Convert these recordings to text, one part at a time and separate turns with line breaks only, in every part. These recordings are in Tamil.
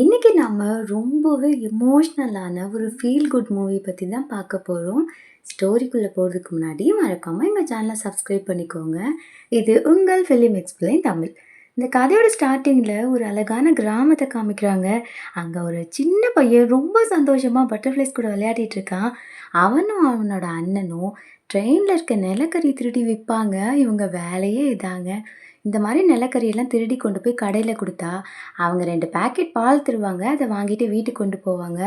இன்றைக்கி நம்ம ரொம்பவே எமோஷ்னலான ஒரு ஃபீல் குட் மூவி பற்றி தான் பார்க்க போகிறோம் ஸ்டோரிக்குள்ளே போகிறதுக்கு முன்னாடி மறக்காமல் எங்கள் சேனலை சப்ஸ்கிரைப் பண்ணிக்கோங்க. இது உங்கள் ஃபிலிம் எக்ஸ்பிளைன் தமிழ். இந்த கதையோட ஸ்டார்டிங்கில் ஒரு அழகான கிராமத்தை காமிக்கிறாங்க. அங்கே ஒரு சின்ன பையன் ரொம்ப சந்தோஷமாக பட்டர்ஃப்ளைஸ் கூட விளையாடிட்டு இருக்கான். அவனும் அவனோட அண்ணனும் ட்ரெயினில் இருக்க நிலக்கரி திருடி விற்பாங்க இவங்க வேலையே இதாங்க. இந்த மாதிரி நிலக்கரியெல்லாம் திருடி கொண்டு போய் கடையில் கொடுத்தா அவங்க ரெண்டு பேக்கெட் பால் தருவாங்க. அதை வாங்கிட்டு வீட்டுக்கு கொண்டு போவாங்க.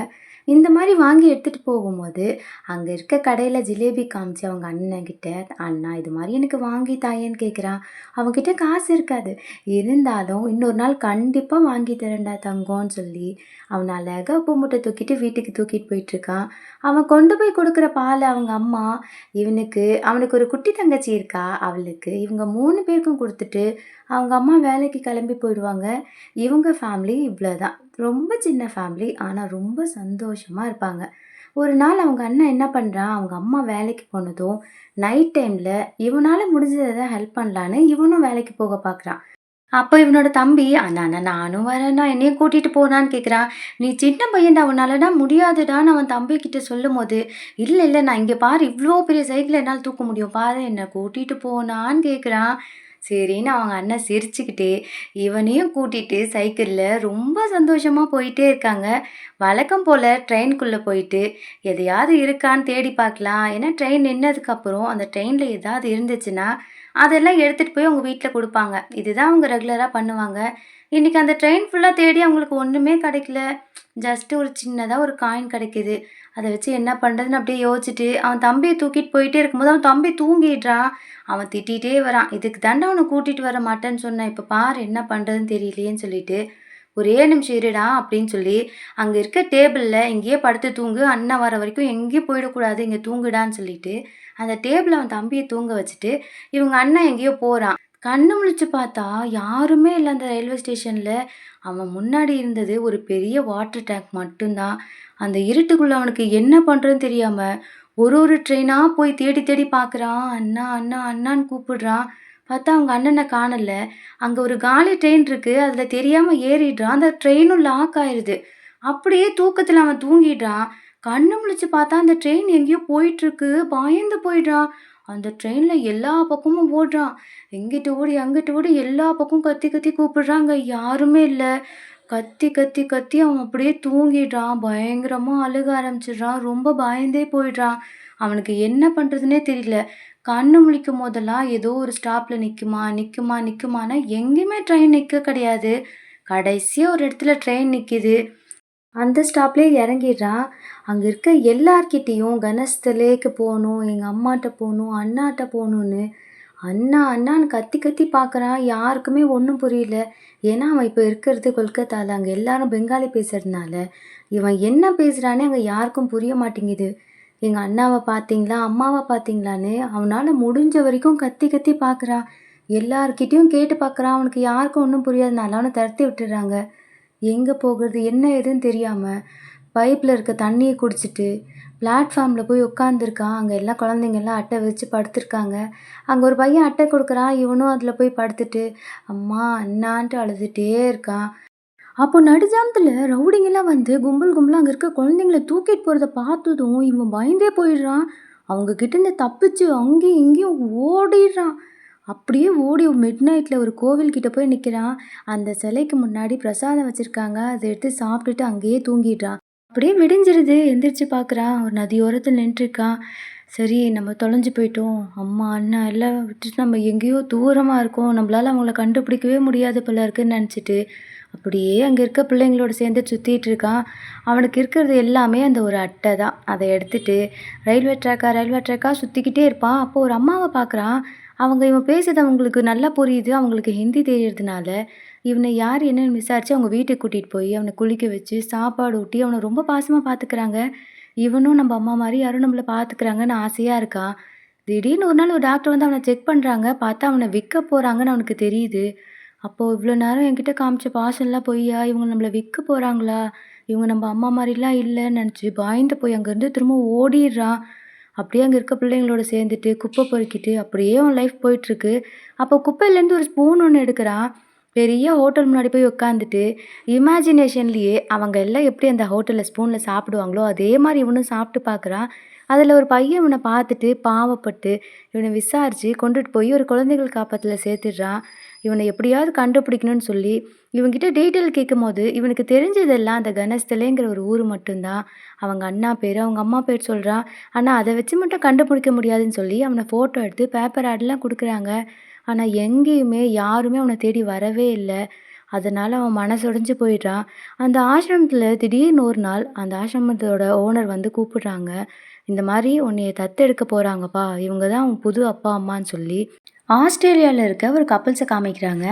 இந்த மாதிரி வாங்கி எடுத்துகிட்டு போகும்போது, அங்கே இருக்க கடையில் ஜிலேபி காமிச்சு அவங்க அண்ணன்கிட்ட, "அண்ணா இது மாதிரி எனக்கு வாங்கி தாயேன்னு" கேட்குறான். அவன்கிட்ட காசு இருக்காது. இருந்தாலும், "இன்னொரு நாள் கண்டிப்பாக வாங்கி தரேன்டா தங்கம்னு சொல்லி, அவன் அழகாக உப்பு மூட்டை தூக்கிட்டு வீட்டுக்கு தூக்கிட்டு போயிட்டுருக்கான். அவன் கொண்டு போய் கொடுக்குற பால் அவங்க அம்மா, இவனுக்கு அவனுக்கு ஒரு குட்டி தங்கச்சி இருக்கா. அவளுக்கு இவங்க மூணு பேருக்கும் கொடுத்துட்டு அவங்க அம்மா வேலைக்கு கிளம்பி போயிடுவாங்க. இவங்க ஃபேமிலி இவ்வளோதான். ரொம்ப சின்ன ஃபேமிலி. ஆனால் ரொம்ப சந்தோஷமாக இருப்பாங்க. ஒரு நாள் அவங்க அண்ணன் என்ன பண்ணுறான் அவங்க அம்மா வேலைக்கு போனதும், நைட் டைமில் இவனால் முடிஞ்சதை ஹெல்ப் பண்ணலான்னு இவனும் வேலைக்கு போக பார்க்குறான். அப்போ இவனோட தம்பி, "அண்ணா அண்ணா நானும் வரேன்னா என்னையும் கூட்டிட்டு போனான்னு கேட்குறான். "நீ சின்ன பையன்டா உன்னாலடா முடியாதுடான்னு" அவன் தம்பிகிட்ட சொல்லும்போது, இல்லை இல்லை நான் இங்கே பாரு இவ்வளோ பெரிய சைக்கிள் என்னால் தூக்க முடியும். பாரு என்னை கூட்டிட்டு போனான்னு கேட்குறான். சரின்னு அவங்க அண்ணன் சிரிச்சுக்கிட்டே, இவனையும் கூட்டிட்டு சைக்கிளில் ரொம்ப சந்தோஷமாக போயிட்டே இருக்காங்க. வழக்கம் போல் ட்ரெயின்குள்ளே போயிட்டு, எதையாவது இருக்கான்னு தேடி பார்க்கலாம். ஏன்னா ட்ரெயின் நின்னதுக்கப்புறம் அந்த ட்ரெயினில் ஏதாவது இருந்துச்சுன்னா, அதெல்லாம் எடுத்துகிட்டு போய் அவங்க வீட்டில் கொடுப்பாங்க இதுதான் அவங்க ரெகுலராக பண்ணுவாங்க. இன்றைக்கி அந்த ட்ரெயின் ஃபுல்லாக தேடி அவங்களுக்கு ஒன்றுமே கிடைக்கல. ஜஸ்ட்டு ஒரு சின்னதாக ஒரு காயின் கிடைக்கிது அதை வச்சு என்ன பண்ணுறதுன்னு அப்படியே யோசிச்சுட்டு, அவன் தம்பியை தூக்கிட்டு போயிட்டே இருக்கும்போது, அவன் தம்பி தூங்கிடுறான். அவன் திட்டிகிட்டே வரான். "இதுக்கு தாண்டா அவனை கூட்டிகிட்டு வர மாட்டேன்னு சொன்னேன். இப்போ பாரு என்ன பண்ணுறதுன்னு தெரியலையேன்னு" சொல்லிட்டு, "ஒரே நிமிஷம் இருடா" அப்படின்னு சொல்லி, அங்கே இருக்க டேபிளில் "இங்கேயே படுத்து தூங்கு. அண்ணன் வர வரைக்கும் எங்கேயும் போயிடக்கூடாது. இங்கே தூங்குடான்னு" சொல்லிட்டு, அந்த டேபிளை அவன் தம்பியை தூங்க வச்சுட்டு, இவங்க அண்ணன் எங்கேயோ போகிறான் கண்ணு முழிச்சு பார்த்தா, யாருமே இல்லை அந்த ரயில்வே ஸ்டேஷனில் அவன் முன்னாடி இருந்தது ஒரு பெரிய வாட்டர் டேங்க் மட்டும்தான் அந்த இருட்டுக்குள்ளே அவனுக்கு என்ன பண்றதுன்னு தெரியாமல் ஒரு ஒரு ட்ரெயினாக போய் தேடி தேடி பார்க்குறான். "அண்ணா அண்ணா அண்ணான்னு" கூப்பிடுறான். பார்த்தா அவங்க அண்ணனை காணல. அங்கே ஒரு காலி ட்ரெயின் இருக்குது அதில் தெரியாமல் ஏறிடுறான். அந்த ட்ரெயினும் லாக் ஆயிடுது அப்படியே தூக்கத்தில் அவன் தூங்கிடுறான். கண்ணு முழிச்சு பார்த்தா அந்த ட்ரெயின் எங்கேயோ போயிட்டுருக்கு. பயந்து போயிடுறான். அந்த ட்ரெயினில் எல்லா பக்கமும் ஓடுறான். இங்கிட்டு ஓடி, அங்கிட்டு ஓடி எல்லா பக்கமும் கத்தி கத்தி கூப்பிடுறாங்க யாருமே இல்லை கத்தி கத்தி கத்தி அவன் அப்படியே தூங்கிடுறான். பயங்கரமாக அழுக ஆரம்பிச்சிடுறான். ரொம்ப பயந்தே போயிடுறான். அவனுக்கு என்ன பண்ணுறதுனே தெரியல. கண்ணு முழிக்கும் போதெல்லாம் ஏதோ ஒரு ஸ்டாப்பில் நிற்குமா நிற்குமா நிற்குமானா எங்கேயுமே ட்ரெயின் நிற்க கிடையாது. கடைசியாக ஒரு இடத்துல ட்ரெயின் நிற்கிது அந்த ஸ்டாப்லேயே இறங்கிடுறான். அங்கே இருக்க எல்லார்கிட்டேயும் கணஸ்தலேக்கு போகணும் எங்கள் அம்மாட்ட போகணும் அண்ணாட்ட போகணுன்னு அண்ணா அண்ணான்னு கத்தி கத்தி பார்க்குறான். யாருக்குமே ஒன்றும் புரியல. ஏன்னா அவன் இப்போ இருக்கிறது கொல்கத்தாவில் அங்கே எல்லாரும் பெங்காலி பேசுகிறதுனால இவன் என்ன பேசுகிறானே அங்கே யாருக்கும் புரிய மாட்டேங்குது. எங்கள் அண்ணாவை பார்த்தீங்களா, அம்மாவை பார்த்தீங்களான்னு அவனால் முடிஞ்ச வரைக்கும் கத்தி கத்தி பார்க்குறான். எல்லார்கிட்டேயும் கேட்டு பார்க்குறான். அவனுக்கு யாருக்கும் ஒன்றும் புரியாதனால அவனை துரத்தி விட்டுடுறாங்க. எங்கே போகிறது என்ன ஏதுன்னு தெரியாமல் பைப்பில் இருக்க தண்ணியை குடிச்சிட்டு, பிளாட்ஃபார்மில் போய் உட்காந்துருக்கான். அங்கே எல்லாம் குழந்தைங்கள்லாம் அட்டை வச்சு படுத்துருக்காங்க. அங்கே ஒரு பையன் அட்டை கொடுக்குறான் இவனும் அதில் போய் படுத்துட்டு, அம்மா, அண்ணான்ட்டு அழுதுகிட்டே இருக்கான். அப்போ நடுஜாமத்தில் ரவுடிங்கெல்லாம் வந்து கும்பல் கும்பலாக அங்கே இருக்க குழந்தைங்கள தூக்கிட்டு போகிறத பார்த்ததும், இவன் பயந்தே போயிடுறான். அவங்க கிட்டேருந்து தப்பிச்சு அங்கேயும் இங்கேயும் ஓடிடுறான். அப்படியே ஓடி மிட் நைட்டில் ஒரு கோவில்கிட்ட போய் நிற்கிறான் அந்த சிலைக்கு முன்னாடி பிரசாதம் வச்சுருக்காங்க அதை எடுத்து சாப்பிட்டுட்டு அங்கேயே தூங்கிடுறான். அப்படியே விடிஞ்சிருது. எந்திரிச்சு பார்க்குறான். ஒரு நதியோரத்தில் நின்றுருக்கான் சரி நம்ம தொலைஞ்சு போயிட்டோம். அம்மா, அண்ணா எல்லாம் விட்டுட்டு நம்ம எங்கேயோ தூரமாக இருக்கோம். நம்மளால் அவங்கள கண்டுபிடிக்கவே முடியாது போல இருக்குன்னு நினச்சிட்டு அப்படியே அங்கே இருக்க பிள்ளைங்களோட சேர்ந்து சுற்றிட்டு இருக்கான். அவனுக்கு இருக்கிறது எல்லாமே அந்த ஒரு அட்டை தான். அதை எடுத்துட்டு ரயில்வே ட்ராக்கா ரயில்வே ட்ராக்கா சுற்றிக்கிட்டே இருப்பான். அப்போ ஒரு அம்மாவை பார்க்குறான். அவங்க இவன் பேசுறது அவங்களுக்கு நல்லா புரியுது. அவங்களுக்கு ஹிந்தி தெரியறதுனால, இவனை யார் என்னன்னு விசாரித்து அவங்க வீட்டுக்கு கூட்டிகிட்டு போய், அவனை குளிக்க வச்சு, சாப்பாடு ஊட்டி, அவனை ரொம்ப பாசமாக பார்த்துக்கிறாங்க. இவனும் நம்ம அம்மா மாதிரி யாரும் நம்மளை பார்த்துக்கிறாங்கன்னு ஆசையாக இருக்கான். திடீர்னு ஒரு நாள் ஒரு டாக்டர் வந்து அவனை செக் பண்ணுறாங்க பார்த்தா அவனை விற்க போகிறாங்கன்னு அவனுக்கு தெரியுது. அப்போ இவ்வளோ நேரம் என்கிட்ட காமிச்ச பாசம்லாம் பொய்யா? இவங்க நம்மளை விற்க போகிறாங்களா இவங்க நம்ம அம்மா மாதிரிலாம் இல்லைன்னு நினச்சி பயந்து போய் அங்கேருந்து திரும்ப ஓடிடுறான். அப்படியே அங்கே இருக்க பிள்ளைங்களோட சேர்ந்துட்டு, குப்பை பொறுக்கிட்டு, அப்படியே அவன் லைஃப் போயிட்டுருக்கு. அப்போ குப்பையிலேருந்து ஒரு ஸ்பூன் ஒன்று எடுக்கிறான் பெரிய ஹோட்டல் முன்னாடி போய் உட்காந்துட்டு, இமேஜினேஷன்லேயே அவங்க எல்லாம் எப்படி அந்த ஹோட்டலில் ஸ்பூனில் சாப்பிடுவாங்களோ, அதே மாதிரி இவனும் சாப்பிட்டு பார்க்குறான். அதில் ஒரு பையன் இவனை பார்த்துட்டு பாவப்பட்டு, இவனை விசாரித்து கொண்டுட்டு போய் ஒரு குழந்தைகள் காப்பத்தில் சேர்த்துடுறான். இவனை எப்படியாவது கண்டுபிடிக்கணும்னு சொல்லி, இவங்கிட்ட டீட்டெயில் கேட்கும்போது, இவனுக்கு தெரிஞ்சதெல்லாம் அந்த கணஸ்தலைங்கிற ஒரு ஊர் மட்டும்தான். அவங்க அண்ணா பேர் அவங்க அம்மா பேர் சொல்கிறான் ஆனால் அதை வச்சு மட்டும் கண்டுபிடிக்க முடியாதுன்னு சொல்லி, அவனை ஃபோட்டோ எடுத்து பேப்பர் ஆட்லாம் கொடுக்குறாங்க. ஆனால் எங்கேயுமே யாருமே அவனை தேடி வரவே இல்லை. அதனால் அவன் மனசுடைஞ்சு போயிட்டான் போயிடுறான். அந்த ஆசிரமத்தில் திடீர்னு ஒரு நாள் அந்த ஆசிரமத்தோட ஓனர் வந்து கூப்பிடுறாங்க. இந்த மாதிரி உன்னைய தத்தெடுக்க போகிறாங்கப்பா இவங்க தான் உன் புது அப்பா, அம்மான்னு சொல்லி, ஆஸ்திரேலியாவில் இருக்க ஒரு கப்புல்ஸை காமிக்கிறாங்க.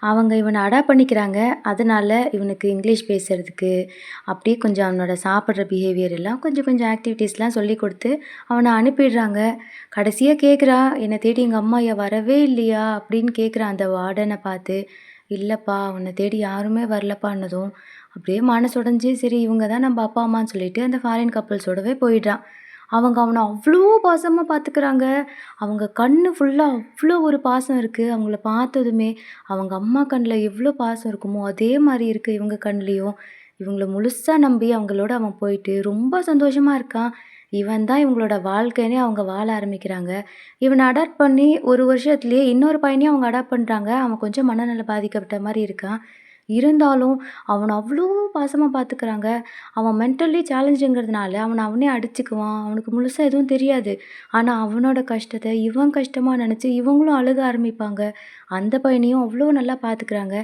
அவங்க இவனை அடாப்ட் பண்ணிக்கிறாங்க. அதனால இவனுக்கு இங்கிலீஷ் பேசுகிறதுக்கு அப்படியே கொஞ்சம் அவனோட சாப்பிட்ற பிஹேவியர் எல்லாம் கொஞ்சம் கொஞ்சம் ஆக்டிவிட்டீஸ்லாம் சொல்லிக் கொடுத்து அவனை அனுப்பிடுறாங்க. கடைசியாக கேட்குறான், என்னை தேடி எங்கள் அம்மா ஐயா வரவே இல்லையா?" அப்படின்னு கேட்குறான் அந்த வார்டனை பார்த்து. இல்லைப்பா அவனை தேடி யாருமே வரலப்பான்னதும்" அப்படியே மனசுடைஞ்சு சரி இவங்க தான் நம்ம அப்பா, அம்மான்னு சொல்லிட்டு அந்த ஃபாரின் கப்புள்ஸோடவே போயிடுறான். அவங்க அவனை அவ்வளோ பாசமாக பார்த்துக்கிறாங்க. அவங்க கண்ணு ஃபுல்லாக அவ்வளோ ஒரு பாசம் இருக்குது அவங்கள பார்த்ததுமே, அவங்க அம்மா கண்ணில் எவ்வளோ பாசம் இருக்குமோ, அதே மாதிரி இருக்குது இவங்க கண்லேயும் இவங்கள முழுசாக நம்பி அவங்களோட அவன் போயிட்டு ரொம்ப சந்தோஷமாக இருக்கான். இவன் தான் இவங்களோட வாழ்க்கைனே அவங்க வாழ ஆரம்பிக்கிறாங்க. இவனை அடாப்ட் பண்ணி ஒரு வருஷத்துலேயே இன்னொரு பையனையும் அவங்க அடாப்ட் பண்ணுறாங்க அவன் கொஞ்சம் மனநல பாதிக்கப்பட்ட மாதிரி இருக்கான். இருந்தாலும் அவனை அவ்வளோ பாசமாக பார்த்துக்கிறாங்க. அவன் மென்டலி சேலஞ்சுங்கிறதுனால அவனை அவனே அடிச்சுக்குவான். அவனுக்கு முழுசாக எதுவும் தெரியாது. ஆனால் அவனோட கஷ்டத்தை இவன் கஷ்டமாக நினச்சி இவங்களும் அழுக ஆரம்பிப்பாங்க. அந்த பையனையும் அவ்வளோ நல்லா பார்த்துக்கிறாங்க.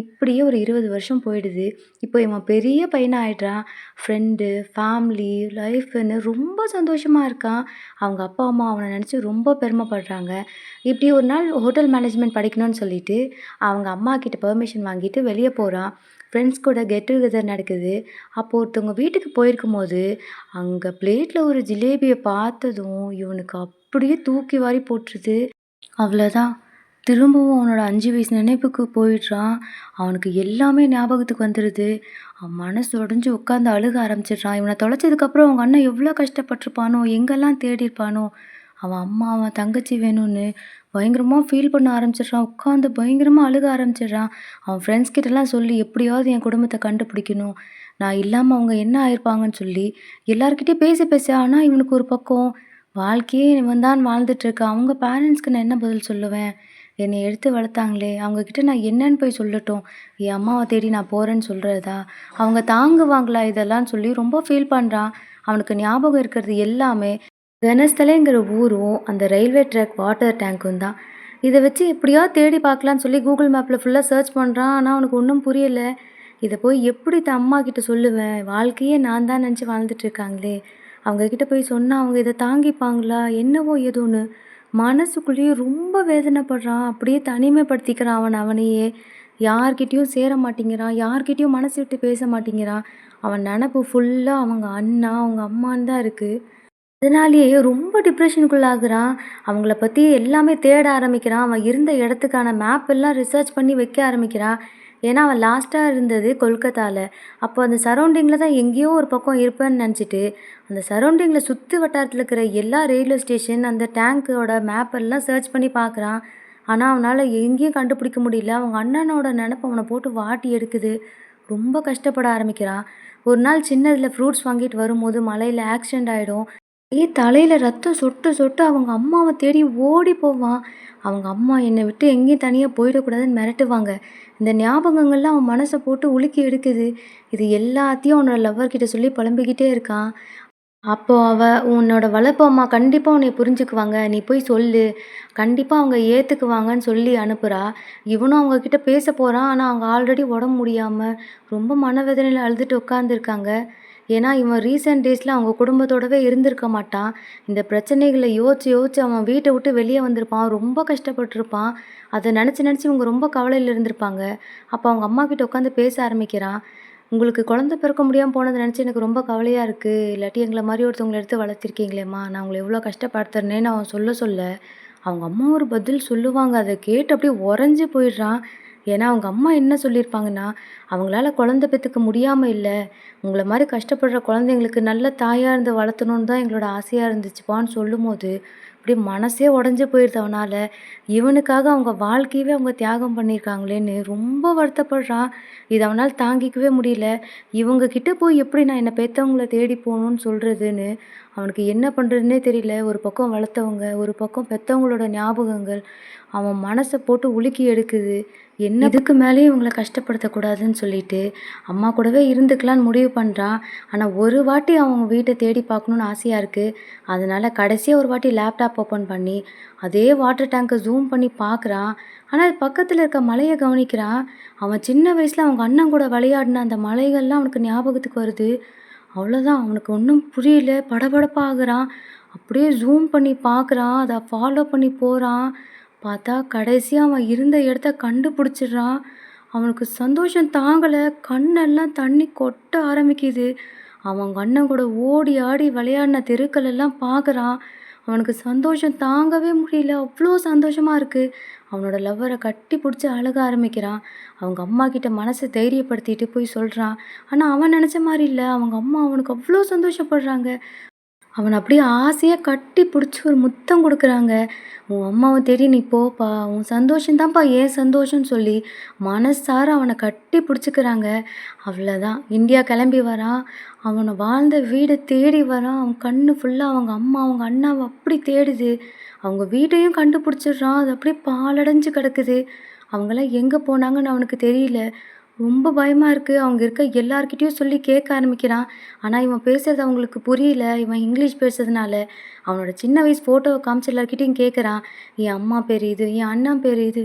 இப்படியே ஒரு 20 வருஷம் போயிடுது. இப்போ இவன் பெரிய பையனாக ஆயிடுறான். ஃப்ரெண்டு, ஃபேமிலி, லைஃப்ன்னு ரொம்ப சந்தோஷமாக இருக்கான். அவங்க அப்பா, அம்மா அவனை நினச்சி ரொம்ப பெருமைப்படுறாங்க. இப்படி ஒரு நாள் ஹோட்டல் மேனேஜ்மெண்ட் படிக்கணும்னு சொல்லிட்டு, அவங்க அம்மா கிட்ட பெர்மிஷன் வாங்கிட்டு வெளியே போகிறான் ஃப்ரெண்ட்ஸ் கூட கெட் டுகெதர் நடக்குது. அப்போ ஒருத்தவங்க வீட்டுக்கு போயிருக்கும்போது, அங்கே பிளேட்டில் ஒரு ஜிலேபியை பார்த்ததும், இவனுக்கு அப்படியே தூக்கி வாரி போட்டுருது. அவ்வளோதான். திரும்பவும் அவனோட அஞ்சு வயசு நினைப்புக்கு போயிடுறான். அவனுக்கு எல்லாமே ஞாபகத்துக்கு வந்துடுது அவன் மனசு உடஞ்சி உட்காந்து அழுக ஆரம்பிச்சிடுறான். இவனை தொலைச்சதுக்கப்புறம் அவங்க அண்ணன் எவ்வளோ கஷ்டப்பட்டிருப்பானோ எங்கெல்லாம் தேடியிருப்பானோ, அவன் அம்மா, அவன் தங்கச்சி வேணும்னு பயங்கரமாக ஃபீல் பண்ண ஆரம்பிச்சிடுறான். உட்காந்து பயங்கரமாக அழுக ஆரம்பிச்சிடுறான். அவன் ஃப்ரெண்ட்ஸ் கிட்டலாம் சொல்லி, எப்படியாவது என் குடும்பத்தை கண்டுபிடிக்கணும். நான் இல்லாமல் அவங்க என்ன ஆயிருப்பாங்கன்னு சொல்லி, எல்லாருக்கிட்டே பேசி பேச ஆனால் இவனுக்கு ஒரு பக்கம், வாழ்க்கையே இவன் தான் வாழ்ந்துட்டுருக்கான். அவங்க பேரண்ட்ஸ்க்கு நான் என்ன பதில் சொல்லுவேன்? என்னை எடுத்து வளர்த்தாங்களே, அவங்கக்கிட்ட நான் என்னன்னு போய் சொல்லட்டும்? என் அம்மாவை தேடி நான் போகிறேன்னு சொல்கிறதா அவங்க தாங்குவாங்களா இதெல்லாம் சொல்லி ரொம்ப ஃபீல் பண்ணுறான் அவனுக்கு ஞாபகம் இருக்கிறது எல்லாமே, கனஸ்தலேங்கிற ஊரும், அந்த ரயில்வே ட்ராக் வாட்டர் டேங்க்கும் தான். இதை வச்சு எப்படியாவது தேடி பார்க்கலான்னு சொல்லி கூகுள் மேப்பில் ஃபுல்லாக சர்ச் பண்ணுறான் ஆனால் அவனுக்கு ஒன்றும் புரியலை இதை போய் எப்படி த அம்மா கிட்ட சொல்லுவேன்? வாழ்க்கையே நான் தான் நினச்சி வாழ்ந்துட்டு இருக்காங்களே! அவங்க போய் சொன்னால் அவங்க இதை தாங்கிப்பாங்களா? என்னவோ ஏதோன்னு மனசுக்குள்ளேயே ரொம்ப வேதனைப்படுறான். அப்படியே தனிமைப்படுத்திக்கிறான் அவன் அவனையே. யார்கிட்டேயும் சேர மாட்டேங்கிறான். யார்கிட்டேயும் மனசு விட்டு பேச மாட்டேங்கிறான். அவன் நினப்பு ஃபுல்லாக அவங்க அண்ணா, அவங்க அம்மான்னு தான் இருக்குது அதனாலேயே ரொம்ப டிப்ரெஷனுக்குள்ளாகிறான் அவங்கள பற்றி எல்லாமே தேட ஆரம்பிக்கிறான். அவன் இருந்த இடத்துக்கான மேப் எல்லாம் ரிசர்ச் பண்ணி வைக்க ஆரம்பிக்கிறான். ஏன்னா, அவன் லாஸ்ட்டாக இருந்தது கொல்கத்தால. அப்போ அந்த சரௌண்டிங்கில் தான் எங்கேயோ ஒரு பக்கம் இருப்பேன்னு நினச்சிட்டு அந்த சரௌண்டிங்கில் சுற்று வட்டாரத்தில் இருக்கிற எல்லா ரயில்வே ஸ்டேஷன், அந்த டேங்க்கோட மேப் எல்லாம் சர்ச் பண்ணி பார்க்குறான். ஆனால் அவனால் எங்கேயும் கண்டுபிடிக்க முடியல. அவங்க அண்ணனோட நினப்பு அவனை போட்டு வாட்டி எடுக்குது. ரொம்ப கஷ்டப்பட ஆரம்பிக்கிறான். ஒரு நாள் சின்னதில் ஃப்ரூட்ஸ் வாங்கிட்டு வரும்போது மலையில் ஆக்சிடென்ட் ஆகிடும் தலையில் ரத்தம் சொட்டு சொட்டு அவங்க அம்மாவை தேடி ஓடி போவான். அவங்க அம்மா என்னை விட்டு எங்கேயும் தனியாக போயிடக்கூடாதுன்னு மிரட்டுவாங்க. இந்த ஞாபகங்கள்லாம் அவன் மனசை போட்டு உலுக்கி எடுக்குது. இது எல்லாத்தையும் அவனோட லவ்வர்கிட்ட சொல்லி புலம்பிக்கிட்டே இருக்கான். அப்போ அவ, "உன்னோட வளர்ப்பு அம்மா கண்டிப்பாக உன்னை புரிஞ்சுக்குவாங்க. நீ போய் சொல்லு. கண்டிப்பாக அவங்க ஏற்றுக்குவாங்கன்னு சொல்லி அனுப்புறா. இவனும் அவங்கக்கிட்ட பேச போகிறான் ஆனால் அவங்க ஆல்ரெடி உடம்பு முடியாமல் ரொம்ப மனவேதனையில் அழுதுட்டு உட்காந்துருக்காங்க. ஏன்னா, இவன் ரீசெண்ட் டேஸில் அவங்க குடும்பத்தோடவே இருந்திருக்க மாட்டான். இந்த பிரச்சனைகளை யோசிச்சு யோசிச்சு அவன் வீட்டை விட்டு வெளியே வந்திருப்பான். ரொம்ப கஷ்டப்பட்டுருப்பான். அதை நினச்சி நினச்சி இவங்க ரொம்ப கவலையில் இருந்திருப்பாங்க. அப்போ அவங்க அம்மா கிட்ட உட்காந்து பேச ஆரம்பிக்கிறான். "உங்களுக்கு குழந்தை பிறக்க முடியாமல் போனதை நினச்சி எனக்கு ரொம்ப கவலையாக இருக்குது இல்லாட்டி எங்களை மாதிரி ஒருத்தவங்களை எடுத்து வளர்த்திருக்கீங்களேம்மா! நான் உங்களை எவ்வளோ கஷ்டப்படுத்துறேன்னு" அவன் சொல்ல சொல்ல, அவங்க அம்மா ஒரு பதில் சொல்லுவாங்க. அதை கேட்டு அப்படியே உறைஞ்சி போயிடுறான். ஏன்னா அவங்க அம்மா என்ன சொல்லியிருப்பாங்கன்னா அவங்களால குழந்த பெற்றுக்க முடியாமல் இல்லை. உங்களை மாதிரி கஷ்டப்படுற குழந்தைங்களுக்கு நல்ல தாயாக இருந்து வளர்த்தணுன்னு தான் எங்களோட ஆசையாக இருந்துச்சுப்பான்னு சொல்லும்போது அப்படியே மனசே உடஞ்சி போயிடுது அவனால். இவனுக்காக அவங்க வாழ்க்கையவே அவங்க தியாகம் பண்ணியிருக்காங்களேன்னு ரொம்ப வருத்தப்படுறான். இது அவனால் தாங்கிக்கவே முடியல. இவங்கக்கிட்ட போய் எப்படி நான் என்னை பெற்றவங்கள தேடி போகணுன்னு சொல்கிறதுன்னு அவனுக்கு என்ன பண்ணுறதுனே தெரியல. ஒரு பக்கம் வளர்த்தவங்க ஒரு பக்கம் பெற்றவங்களோட ஞாபகங்கள். அவன் மனசை போட்டு உலுக்கி எடுக்குது. என்ன இதுக்கு மேலேயும் இவங்களை கஷ்டப்படுத்தக்கூடாதுன்னு சொல்லிட்டு அம்மா கூடவே இருந்துக்கலான்னு முடிவு பண்ணுறான் ஆனால் ஒரு வாட்டி அவங்க வீட்டை தேடி பார்க்கணுன்னு ஆசையாக இருக்குது அதனால் கடைசியாக ஒரு வாட்டி லேப்டாப் ஓப்பன் பண்ணி அதே வாட்டர் டேங்கை ஜூம் பண்ணி பார்க்குறான். ஆனால் பக்கத்தில் இருக்க மலையை கவனிக்கிறான். அவன் சின்ன வயசில் அவங்க அண்ணன் கூட விளையாடின அந்த மலைகள்லாம் அவனுக்கு ஞாபகத்துக்கு வருது. அவ்வளோதான் அவனுக்கு ஒன்றும் புரியல. படபடப்பாகிறான். அப்படியே ஜூம் பண்ணி பார்க்குறான். அதை ஃபாலோ பண்ணி போகிறான் பார்த்தா கடைசியாக அவன் இருந்த இடத்த கண்டுபிடிச்சிடுறான். அவனுக்கு சந்தோஷம் தாங்கலை. கண்ணெல்லாம் தண்ணி கொட்ட ஆரம்பிக்குது. அவன் அண்ணன் கூட ஓடி ஆடி விளையாடின தெருக்கள் எல்லாம் பார்க்குறான். அவனுக்கு சந்தோஷம் தாங்கவே முடியல. அவ்வளோ சந்தோஷமாக இருக்குது அவனோட லவ்வரை கட்டி பிடிச்சி அழக ஆரம்பிக்கிறான். அவங்க அம்மா கிட்ட மனசை தைரியப்படுத்திட்டு போய் சொல்கிறான் ஆனால் அவன் நினச்ச மாதிரி இல்லை. அவங்க அம்மா அவனுக்கு அவ்வளோ சந்தோஷப்படுறாங்க. அவனை அப்படியே ஆசையாக கட்டி பிடிச்சி ஒரு முத்தம் கொடுக்குறாங்க. உன் அம்மாவை தேடி நீ போப்பா. உன் சந்தோஷம்தான்ப்பா ஏன் சந்தோஷம்னு சொல்லி மனசார அவனை கட்டி பிடிச்சிக்கிறாங்க. அவ்வளோதான் இந்தியா கிளம்பி வரான் அவனை வாழ்ந்த வீடை தேடி வரான் அவன் கண்ணு ஃபுல்லாக அவங்க அம்மா அவங்க அண்ணாவை அப்படி தேடுது. அவங்க வீட்டையும் கண்டுபிடிச்சிடுறான். அது அப்படியே பாலடைஞ்சு கிடக்குது. அவங்களாம் எங்கே போனாங்கன்னு அவனுக்கு தெரியல. ரொம்ப பயமாக இருக்குது அவங்க இருக்க எல்லார்கிட்டேயும் சொல்லி கேட்க ஆரம்பிக்கிறான். ஆனால் இவன் பேசுகிறது அவங்களுக்கு புரியல. இவன் இங்கிலீஷ் பேசுறதுனால அவனோட சின்ன வயசு ஃபோட்டோவை காமிச்சு எல்லார்கிட்டையும் கேட்குறான் என் அம்மா பேர் இது என் அண்ணா பேர் இது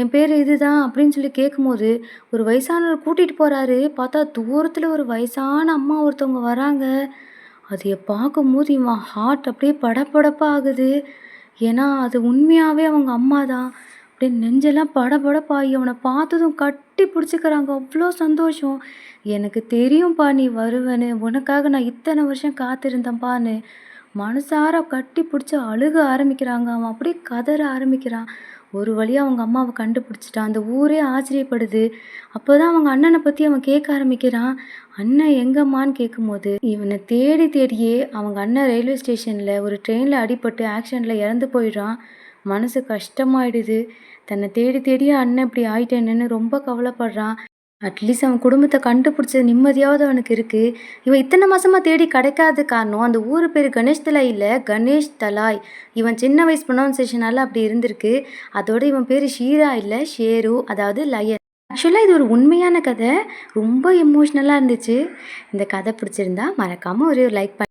என் பேர் இது தான் அப்படின்னு சொல்லி கேட்கும்போது ஒரு வயசானவர் கூட்டிகிட்டு போகிறாரு பார்த்தா தூரத்தில் ஒரு வயசான அம்மா ஒருத்தவங்க வராங்க. அதையை பார்க்கும்போது இவன் ஹார்ட் அப்படியே படபடப்பாக ஆகுது. ஏன்னா அது உண்மையாகவே அவங்க அம்மா தான் அப்படியே நெஞ்செல்லாம் படபடப்பாகி அவனை பார்த்ததும் கட்டி பிடிச்சிக்கிறாங்க. அவ்வளோ சந்தோஷம். எனக்கு தெரியும்ப்பா நீ வருவேன்னு. உனக்காக நான் இத்தனை வருஷம் காத்திருந்தேன்ப்பான்னு மனசார கட்டி பிடிச்சி அழுக ஆரம்பிக்கிறாங்க. அவன் அப்படியே கதற ஆரம்பிக்கிறான். ஒரு வழியாக அவங்க அம்மாவை கண்டுபிடிச்சிட்டான். அந்த ஊரே ஆச்சரியப்படுது. அப்போ தான் அவங்க அண்ணனை பற்றி அவன் கேட்க ஆரம்பிக்கிறான். அண்ணன் எங்கம்மான்னு கேட்கும்போது இவனை தேடி தேடியே அவங்க அண்ணன் ரயில்வே ஸ்டேஷனில் ஒரு ட்ரெயினில் அடிபட்டு ஆக்சிடெண்ட்டில் இறந்து போயிடுறான். மனசு கஷ்டமாயிடுது. தன்னை தேடி தேடி அண்ணன் இப்படி ஆயிட்டேன்னு ரொம்ப கவலைப்படுறான். அட்லீஸ்ட் அவன் குடும்பத்தை கண்டுபிடிச்ச நிம்மதியாவது அவனுக்கு இருக்குது இவன் இத்தனை மாசமாக தேடி கிடைக்காத காரணம் அந்த ஊர் பேர் கணேஷ் தலாய் இல்லை கணேஷ் தலாய். இவன் சின்ன வயசு ப்ரொனவுன்சேஷனால அப்படி இருந்திருக்கு. அதோட இவன் பேர் ஷீரா இல்லை ஷேரு அதாவது லயன். ஆக்சுவலாக இது ஒரு உண்மையான கதை. ரொம்ப எமோஷ்னலாக இருந்துச்சு. இந்த கதை பிடிச்சிருந்தா மறக்காமல் ஒரு லைக் பண்ணி